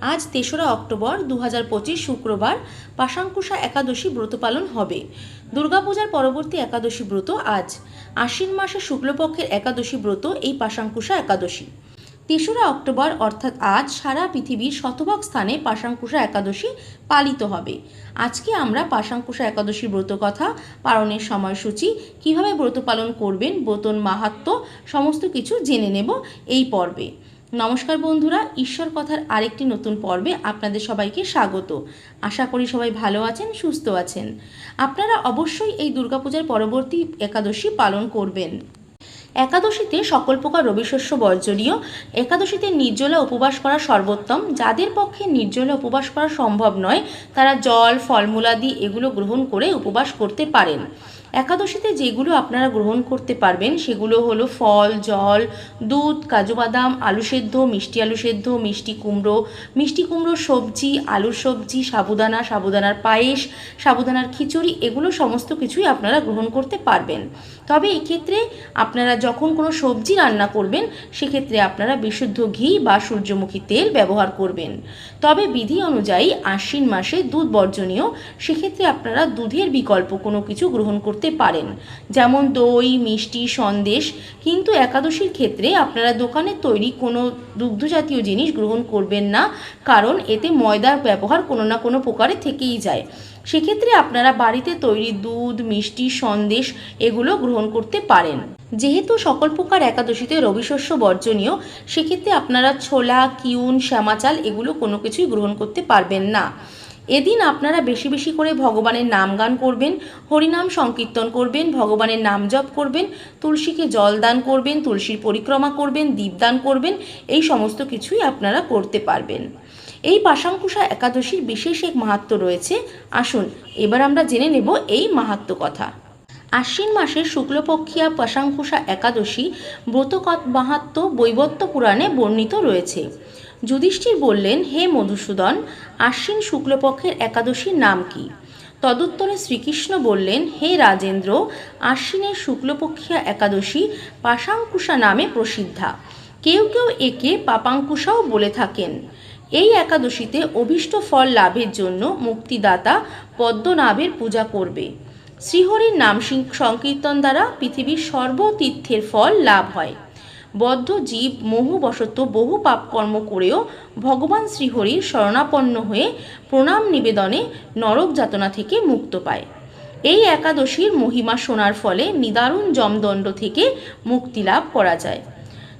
আজ তেসরা অক্টোবর দু হাজার পঁচিশ শুক্রবার পাশাঙ্কুশা একাদশী ব্রত পালন হবে। দুর্গাপূজার পরবর্তী একাদশী ব্রত আজ। আশ্বিন মাসে শুক্লপক্ষের একাদশী ব্রত এই পাশাঙ্কুশা একাদশী। তেসরা অক্টোবর অর্থাৎ আজ সারা পৃথিবীর শতভাগ স্থানে পাশাঙ্কুশা একাদশী পালিত হবে। আজকে আমরা পাশাঙ্কুশা একাদশী ব্রত কথা, পালনের সময়সূচি, কীভাবে ব্রত পালন করবেন ব্রতন মাহাত্ম সমস্ত কিছু জেনে নেব এই পর্বে। নমস্কার বন্ধুরা, ঈশ্বর কথার আরেকটি নতুন পর্বে আপনাদের সবাইকে স্বাগত। আশা করি সবাই ভালো আছেন, সুস্থ আছেন। আপনারা অবশ্যই এই দুর্গাপূজার পরবর্তী একাদশী পালন করবেন। একাদশীতে সকল প্রকার রবিশস্য বর্জনীয়। একাদশীতে নির্জলা উপবাস করা সর্বোত্তম। যাদের পক্ষে নির্জলা উপবাস করা সম্ভব নয়, তারা জল ফলমূলাদি এগুলো গ্রহণ করে উপবাস করতে পারেন। একাদশীতে যেগুলো আপনারা গ্রহণ করতে পারবেন, সেগুলো হলো ফল, জল, দুধ, কাজু বাদাম, আলু সেদ্ধ, মিষ্টি আলু সেদ্ধ, মিষ্টি কুমড়ো মিষ্টি কুমড়ো সবজি, আলুর সবজি, সাবুদানা, সাবুদানার পায়েস, সাবুদানার খিচুড়ি, এগুলো সমস্ত কিছুই আপনারা গ্রহণ করতে পারবেন। তবে এক্ষেত্রে আপনারা যখন কোনো সবজি রান্না করবেন, সেক্ষেত্রে আপনারা বিশুদ্ধ ঘি বা সূর্যমুখী তেল ব্যবহার করবেন। তবে বিধি অনুযায়ী আশ্বিন মাসে দুধ বর্জনীয়, সেক্ষেত্রে আপনারা দুধের বিকল্প কোনো কিছু গ্রহণ করতে পারেন। যেমন দই, মিষ্টি, সন্দেশ। কিন্তু একাদশীর ক্ষেত্রে আপনারা দোকানের তৈরি কোনো দুগ্ধজাতীয় জিনিস গ্রহণ করবেন না। কারণ এতে ময়দার ব্যবহার কোনো না কোনো প্রকারে থেকেই যায়। সেক্ষেত্রে আপনারা বাড়িতে তৈরি দুধ, মিষ্টি, সন্দেশ এগুলো গ্রহণ করতে পারেন। যেহেতু সকল প্রকার একাদশীতে রবিশস্য বর্জনীয়, সেক্ষেত্রে আপনারা ছোলা, কিউন, শ্যামাচাল এগুলো কোনো কিছুই গ্রহণ করতে পারবেন না। এদিন আপনারা বেশি বেশি করে ভগবানের নাম গান করবেন, হরিনাম সংকীর্তন করবেন, ভগবানের নাম জপ করবেন, তুলসীকে জল দান করবেন, তুলসীর পরিক্রমা করবেন, দীপদান করবেন, এই সমস্ত কিছুই আপনারা করতে পারবেন। এই পাশাঙ্কুশা একাদশীর বিশেষ এক মাহাত্ম রয়েছে। আসুন, এবার আমরা জেনে নেব এই মাহাত্ম কথা। আশ্বিন মাসের শুক্লপক্ষিয়া পাশাঙ্কুশা একাদশী ব্রতকথ মাহাত্ম বৈবত্য পুরাণে বর্ণিত রয়েছে। যুধিষ্ঠির বললেন, হে মধুসূদন, আশ্বিন শুক্লপক্ষের একাদশীর নাম কি? তদুত্তরে শ্রীকৃষ্ণ বললেন, হে রাজেন্দ্র, আশ্বিনের শুক্লপক্ষিয়া একাদশী পাশাঙ্কুশা নামে প্রসিদ্ধা। কেউ কেউ একে পাপাঙ্কুশাও বলে থাকেন। এই একাদশীতে অভীষ্ট ফল লাভের জন্য মুক্তিদাতা পদ্মনাভের পূজা করবে। শ্রীহরির নাম সংকীর্তন দ্বারা পৃথিবীর সর্বতীর্থের ফল লাভ হয়। বদ্ধ জীব মোহবশত বহু পাপকর্ম করেও ভগবান শ্রীহরির শরণাপন্ন হয়ে প্রণাম নিবেদনে নরক যাতনা থেকে মুক্ত পায়। এই একাদশীর মহিমা শোনার ফলে নিদারুণ জমদণ্ড থেকে মুক্তি লাভ করা যায়।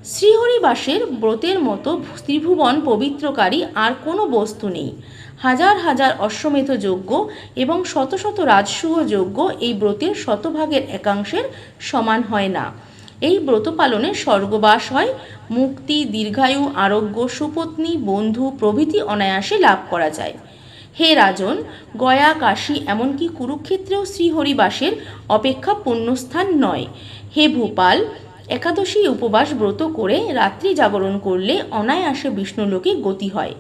শ্রীহরিবাসের ব্রতের মতো ত্রিভুবন পবিত্রকারী আর কোনো বস্তু নেই। হাজার হাজার অশ্বমেধ যজ্ঞ এবং শত শত রাজসূহ যজ্ঞ এই ব্রতের শতভাগের একাংশের সমান হয় না। এই ব্রত পালনে স্বর্গবাস হয়। মুক্তি, দীর্ঘায়ু, আরোগ্য, সুপত্নী, বন্ধু, প্রভৃতি অনায়াসে লাভ করা যায়। হে রাজন, গয়া, কাশী এমনকি কুরুক্ষেত্রেও শ্রীহরিবাসের অপেক্ষা পুণ্যস্থান নয়। হে ভূপাল, একাদশী উপবাস ব্রত করে রাত্রি জাগরণ করলে অনায়াসে বিষ্ণুলোকে গতি হয়।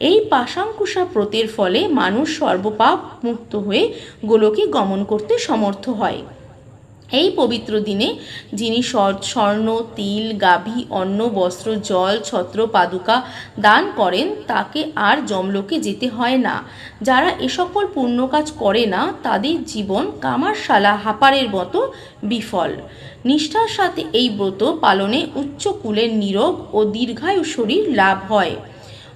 এই পাশাঙ্কুশা ব্রতের ফলে মানুষ সর্বপাপ মুক্ত হয়ে গোলকে গমন করতে সমর্থ হয়। এই পবিত্র দিনে যিনি স্বর্ণ, তিল, গাভী, অন্ন, বস্ত্র, জল, ছত্র, পাদুকা দান করেন, তাকে আর জমলোকে যেতে হয় না। যারা এ সকল পুণ্য কাজ করে না, তাদের জীবন কামারশালা হাপারের মতো বিফল। নিষ্ঠার সাথে এই ব্রত পালনে উচ্চ কুলের নীরব ও দীর্ঘায়ু শরীর লাভ হয়।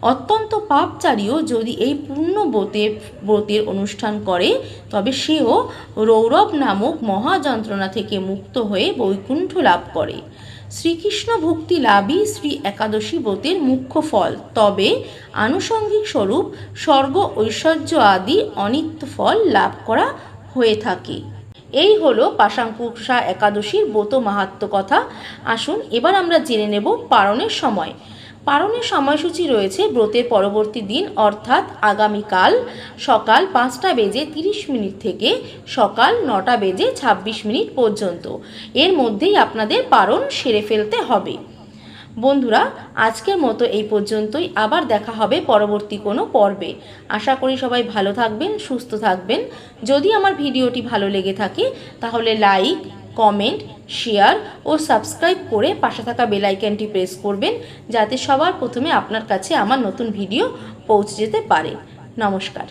অত্যন্ত পাপচারীও যদি এই পূর্ণ ব্রতের ব্রতের অনুষ্ঠান করে, তবে সেও রৌরব নামক মহাযন্ত্রণা থেকে মুক্ত হয়ে বৈকুণ্ঠ লাভ করে। শ্রীকৃষ্ণ ভক্তি লাভই শ্রী একাদশী ব্রতের মুখ্য ফল। তবে আনুষঙ্গিক স্বরূপ স্বর্গ ঐশ্বর্য আদি অনিত্য ফল লাভ করা হয়ে থাকে। এই হলো পাশাঙ্কুষা একাদশীর ব্রত মাহাত্ম কথা। আসুন এবার আমরা জেনে নেব পারণের সময়। পালনের সময়সূচি রয়েছে ব্রতের পরবর্তী দিন, অর্থাৎ আগামীকাল সকাল পাঁচটা বেজে তিরিশ মিনিট থেকে সকাল নটা বেজে ছাব্বিশ মিনিট পর্যন্ত। এর মধ্যেই আপনাদের পারণ সেরে ফেলতে হবে। বন্ধুরা, আজকের মতো এই পর্যন্তই। আবার দেখা হবে পরবর্তী কোনো পর্বে। আশা করি সবাই ভালো থাকবেন, সুস্থ থাকবেন। যদি আমার ভিডিওটি ভালো লেগে থাকে, তাহলে লাইক কমেন্ট শেয়ার ও সাবস্ক্রাইব করে পাশে থাকা বেলাইকানটি প্রেস করবেন, যাতে সবার প্রথমে আপনার কাছে আমার নতুন ভিডিও পৌঁছে যেতে পারে। নমস্কার।